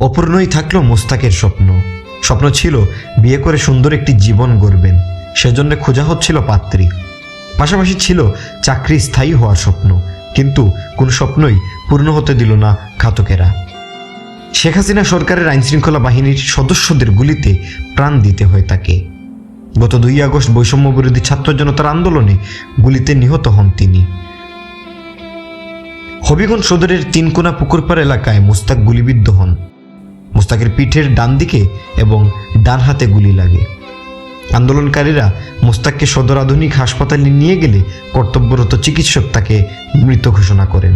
অপূর্ণই থাকল মোস্তাকের স্বপ্ন। স্বপ্ন ছিল বিয়ে করে সুন্দর একটি জীবন গড়বেন। সেজন্য খোঁজা হচ্ছিল পাত্রী। পাশাপাশি ছিল চাকরি স্থায়ী হওয়ার স্বপ্ন। কিন্তু কোন স্বপ্নই পূর্ণ হতে দিল না ঘাতকেরা। শেখ হাসিনা সরকারের আইনশৃঙ্খলা বাহিনীর সদস্যদের গুলিতে প্রাণ দিতে হয় তাকে। গত দুই আগস্ট বৈষম্য বিরোধী ছাত্র জনতার আন্দোলনে গুলিতে নিহত হন তিনি। হবিগঞ্জ সদরের তিনকোনা পুকুরপাড় এলাকায় মুস্তাক গুলিবিদ্ধ হন। মুস্তাকের পিঠের ডান দিকে এবং ডান হাতে গুলি লাগে। আন্দোলনকারীরা মোস্তাককে সদর আধুনিক হাসপাতালে নিয়ে গেলে কর্তব্যরত চিকিৎসক তাকে মৃত ঘোষণা করেন।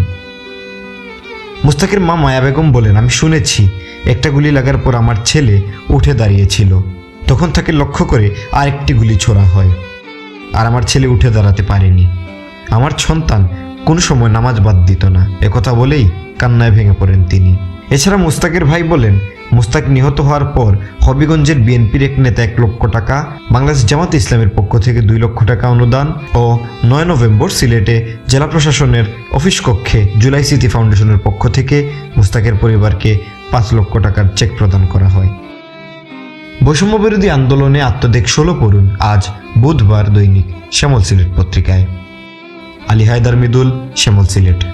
মুস্তাকের মা মায়া বেগম বলেন, আমি শুনেছি, একটা গুলি লাগার পর আমার ছেলে উঠে দাঁড়িয়েছিল। তখন তাকে লক্ষ্য করে আরেকটি গুলি ছোড়া হয়, আর আমার ছেলে উঠে দাঁড়াতে পারেনি। আমার সন্তান কোন সময় নামাজ বাদ দিত না। একথা বলেই কান্নায় ভেঙে পড়েন তিনি। এছাড়া মুস্তাকের ভাই বলেন, মুস্তাক নিহত হওয়ার পর হবিগঞ্জের বিএনপির এক নেতা এক লক্ষ টাকা, বাংলাদেশ জামাত ইসলামের পক্ষ থেকে দুই লক্ষ টাকা অনুদান ও নয় নভেম্বর সিলেটে জেলা প্রশাসনের অফিস কক্ষে জুলাই স্মৃতি ফাউন্ডেশনের পক্ষ থেকে মুস্তাকের পরিবারকে পাঁচ লক্ষ টাকার চেক প্রদান করা হয়। বৈষম্য বিরোধী আন্দোলনে আত্মদেখ ষোলো পড়ুন আজ বুধবার দৈনিক শ্যামল সিলেট পত্রিকায়। আলী হায়দার মৃদুল, শ্যামল সিলেট।